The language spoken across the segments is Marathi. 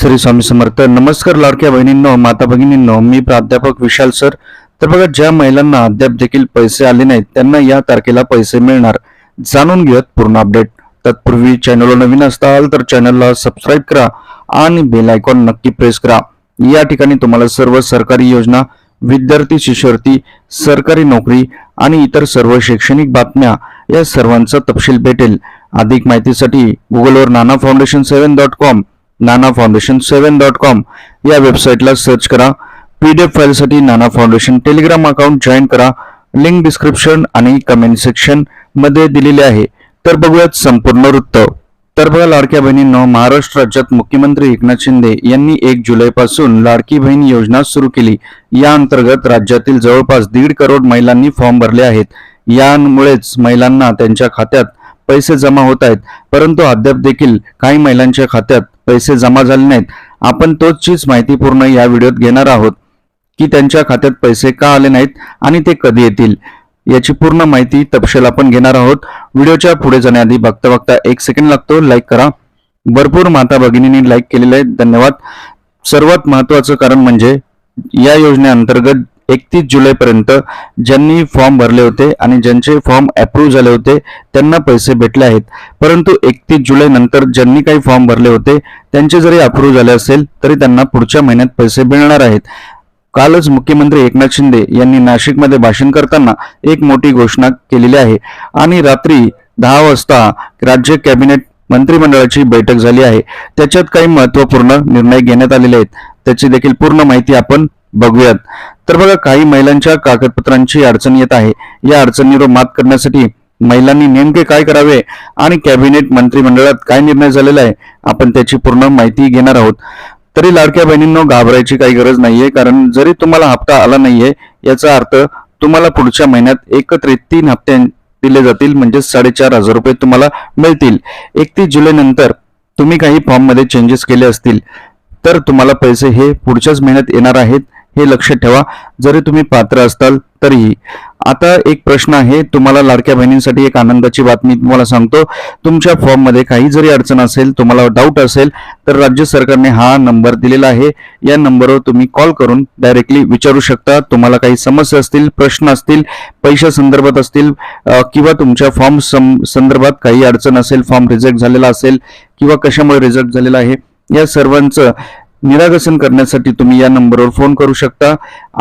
श्री स्वामी समर्थ. नमस्कार लाडक्या बहिणींनो माता भगिनींनो मी प्राध्यापक विशाल सर. तर बघा ज्या महिलांना अद्याप देखील पैसे आले नाहीत त्यांना या तारखेला पैसे मिळणार. जाणून घेऊयात पूर्ण अपडेट. तत्पूर्वी चॅनलला नवीन असताल तर चॅनलला सबस्क्राईब करा आणि बेल आयकॉन नक्की प्रेस करा. या ठिकाणी तुम्हाला सर्व सरकारी योजना विद्यार्थी शिष्यवृत्ती सरकारी नोकरी आणि इतर सर्व शैक्षणिक बातम्या या सर्वांचा तपशील भेटेल. अधिक माहितीसाठी गुगलवर Nana foundation seven dot com Nana foundation seven dot com या वेबसाईटला सर्च करा. पीडीएफ फाईलसाठी Nana foundation Telegram account join करा. लिंक डिस्क्रिप्शन आणि कमेंट सेक्शनमध्ये दिलेले आहे. तर बघूयात संपूर्ण वृत्त. तर बघा लाडक्या बहिणींनो महाराष्ट्र राज्यात मुख्यमंत्री एकनाथ शिंदे यांनी एक जुलै पासून लाडकी बहीण योजना सुरू केली. या अंतर्गत राज्यातील जवळपास दीड करोड महिलांनी फॉर्म भरले आहेत. यामुळेच महिलांना त्यांच्या खात्यात पैसे जमा होत आहेत. परंतु अद्याप देखील काही महिलांच्या खात्यात पैसे जमा झाले नाहीत. आपण तोचीच माहिती पूर्ण या व्हिडिओत घेणार आहोत की त्यांच्या खात्यात पैसे का आले नाहीत आणि ते कधी येतील याची पूर्ण माहिती तपशील आपण घेणार आहोत. व्हिडिओच्या पुढे जाण्याआधी बघता बघता एक सेकंड लागतो. लाईक करा. भरपूर माता भगिनींनी लाईक केलेले आहे. धन्यवाद. सर्वात महत्वाचं कारण म्हणजे या योजनेअंतर्गत एकतीस जुलैपर्यंत ज्यांनी फॉर्म भरले होते आणि ज्यांचे फॉर्म अप्रूव्ह झाले होते त्यांना पैसे भेटले आहेत. परंतु एकतीस जुलैनंतर ज्यांनी काही फॉर्म भरले होते त्यांचे जरी अप्रूव्ह झाले असेल तरी त्यांना पुढच्या महिन्यात पैसे मिळणार आहेत. कालच मुख्यमंत्री एकनाथ शिंदे यांनी नाशिकमध्ये भाषण करताना एक मोठी घोषणा केलेली आहे. आणि रात्री दहा वाजता राज्य कॅबिनेट मंत्रिमंडळाची बैठक झाली आहे. त्याच्यात काही महत्त्वपूर्ण निर्णय घेण्यात आलेले आहेत. त्याची देखील पूर्ण माहिती आपण बघूयात. तर बघा काही महिलांच्या कागदपत्रांची अडचण येत आहे. या अडचणीवर मात करण्यासाठी महिलांनी नेमके काय करावे आणि कॅबिनेट मंत्रिमंडळात काय निर्णय झालेला आहे आपण त्याची पूर्ण माहिती घेणार आहोत. तरी लाडक्या बहिणींनो घाबरायची काही गरज नाहीये कारण जरी तुम्हाला हप्ता आला नाहीये याचा अर्थ तुम्हाला पुढच्या महिन्यात एकत्रित तीन हप्ते दिले जातील म्हणजे साडेचार हजार रुपये तुम्हाला मिळतील. एकतीस जुलै नंतर तुम्ही काही फॉर्ममध्ये चेंजेस केले असतील तर तुम्हाला पैसे हे पुढच्याच महिन्यात येणार आहेत. हे लक्षात ठेवा. जरी तुम्ही पात्र असताल तरीही. आता एक प्रश्न आहे तुम्हाला लाडक्या बहिणींसाठी एक आनंदाची बातमी तुम्हाला सांगतो. तुमच्या फॉर्ममध्ये काही जरी अडचण असेल तुम्हाला डाऊट असेल तर राज्य सरकारने हा नंबर दिलेला आहे. या नंबरवर तुम्ही कॉल करून डायरेक्टली विचारू शकता. तुम्हाला काही समस्या असतील प्रश्न असतील पैशा संदर्भात असतील किंवा तुमच्या फॉर्म संदर्भात काही अडचण असेल फॉर्म रिजेक्ट झालेला असेल किंवा कशामुळे रिजेक्ट झालेला आहे या सर्वांचं निरागसन करण्यासाठी तुम्ही या नंबरवर फोन करू शकता.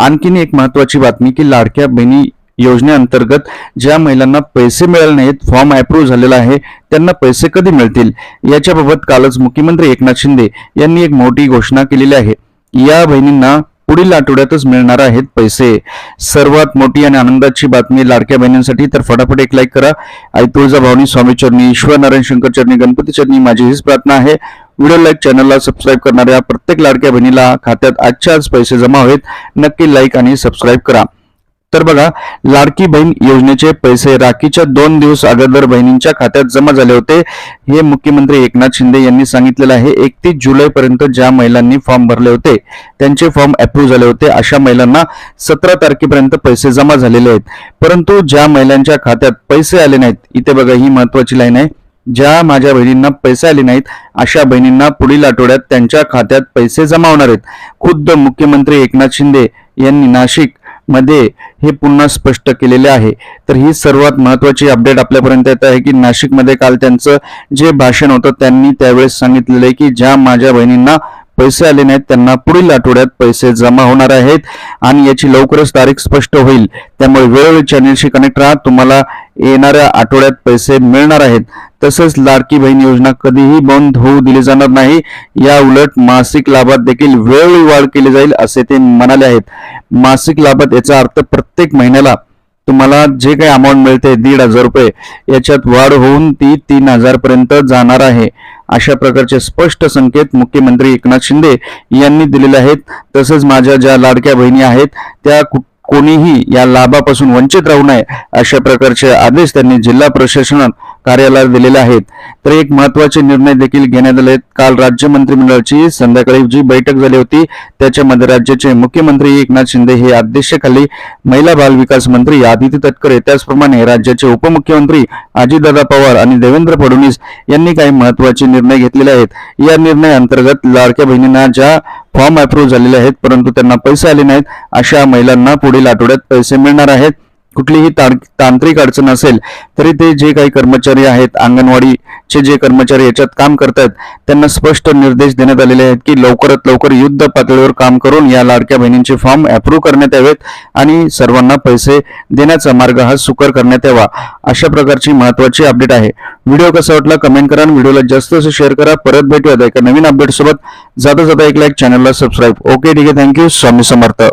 आणखीन एक महत्वाची बातमी की लाडक्या बहिणी योजनेअंतर्गत ज्या महिलांना पैसे मिळाले नाहीत फॉर्म अप्रूव्ह झालेला आहे त्यांना पैसे कधी मिळतील? याच्याबाबत कालच मुख्यमंत्री एकनाथ शिंदे यांनी एक मोठी घोषणा केलेली आहे. या बहिणींना पुढील आठवड्यातच मिळणार आहेत पैसे. सर्वात मोठी आणि आनंदाची बातमी लाडक्या बहिणींसाठी तर फटाफट एक लाईक करा. आई तुळजाभवानी स्वामी चरणी ईश्वर नारायण शंकर चरणी गणपती चरणी माझी हीच प्रार्थना आहे. व्हिडिओ लाईक चॅनलला सबस्क्राईब करणाऱ्या प्रत्येक लाडक्या बहिणीला खात्यात आजच्या आज पैसे जमा होत. नक्की लाईक आणि सबस्क्राईब करा. तर बघा लाडकी बहीण योजनेचे पैसे राखीच्या दोन दिवस अगोदर बहिणींच्या खात्यात जमा झाले होते. हे मुख्यमंत्री एकनाथ शिंदे यांनी सांगितलेलं आहे. एकतीस जुलै पर्यंत ज्या महिलांनी फॉर्म भरले होते त्यांचे फॉर्म अप्रूव्ह झाले होते. अशा महिलांना सतरा तारखेपर्यंत पैसे जमा झालेले आहेत. परंतु ज्या महिलांच्या खात्यात पैसे आले नाहीत इथे बघा ही महत्वाची लाईन आहे. ज्या माझ्या बहिणींना पैसे आले नाहीत अशा बहिणींना पुढील आठवड्यात त्यांच्या खात्यात पैसे जमा होणार आहेत. खुद्द मुख्यमंत्री एकनाथ शिंदे यांनी नाशिक मध्ये हे पुन्हा स्पष्ट केलेले आहे. तर ही सर्वात महत्वाची अपडेट आपल्यापर्यंत येत आहे की नाशिकमध्ये काल त्यांचं जे भाषण होतं त्यांनी त्यावेळेस सांगितलेलं आहे की ज्या माझ्या बहिणींना पैसे आले नाहीत त्यांना पुढील आठवड्यात पैसे जमा होणार आहेत आणि याची लवकरच तारीख स्पष्ट होईल. त्यामुळे वेळोवेळी चॅनेलशी कनेक्ट राहा. तुम्हाला येणाऱ्या आठवड्यात पैसे मिळणार आहेत. तसंच लाडकी बहीण योजना कधीही बंद होऊ दिली जाणार नाही. या उलट मासिक लाभात देखील वेळोवेळी वाढ केली जाईल असे ते म्हणाले आहेत. मासिक लाभात याचा अर्थ प्रत्येक महिन्याला तुम्हाला जे काही अमाऊंट मिळते दीड हजार रुपये याच्यात वाढ होऊन ती तीन हजार पर्यंत जाणार आहे. अशा प्रकारचे स्पष्ट संकेत मुख्यमंत्री एकनाथ शिंदे यांनी दिलेले आहेत. तसंच माझ्या ज्या लाडक्या बहिणी आहेत त्या कोणीही या लाभापासून वंचित राहू नये अशा प्रकारचे आदेश त्यांनी जिल्हा प्रशासनात कार्यालयाला दिलेले आहेत. तर एक महत्त्वाचे निर्णय देखील घेण्यात आले आहेत. काल राज्य मंत्रिमंडळाची संध्याकाळी जी बैठक झाली होती त्याच्यामध्ये राज्याचे मुख्यमंत्री एकनाथ शिंदे हे अध्यक्षतेखाली महिला बाल विकास मंत्री आदिती तटकरे त्याचप्रमाणे राज्याचे उपमुख्यमंत्री अजितदादा पवार आणि देवेंद्र फडणवीस यांनी काही महत्त्वाचे निर्णय घेतलेले आहेत. या निर्णयाअंतर्गत लाडक्या बहिणींना ज्या फॉर्म अप्रूव्ह झालेले आहेत परंतु त्यांना पैसे आले नाहीत अशा महिलांना पुढील आठवड्यात पैसे मिळणार आहेत. कुठलीही तां- तांत्रिक अडचण असेल तरी ते जे काही कर्मचारी आहेत अंगणवाडीचे जे कर्मचारी याच्यात काम करतात त्यांना स्पष्ट निर्देश देण्यात आलेले आहेत की लवकरात लवकर युद्ध पातळीवर काम करून या लाडक्या बहिणींचे फॉर्म अप्रूव्ह करण्यात यावेत आणि सर्वांना पैसे देण्याचा मार्ग हा सुकर करण्यात यावा अशा प्रकारची महत्वाची अपडेट आहे. व्हिडिओ कसा वाटला कमेंट करा आणि व्हिडिओला जास्त असं शेअर करा. परत भेटूयात एका नवीन अपडेट सोबत. जाता जाता एक लाईक चॅनलला सबस्क्राईब ओके ठीक आहे. Thank you Swami Samarth.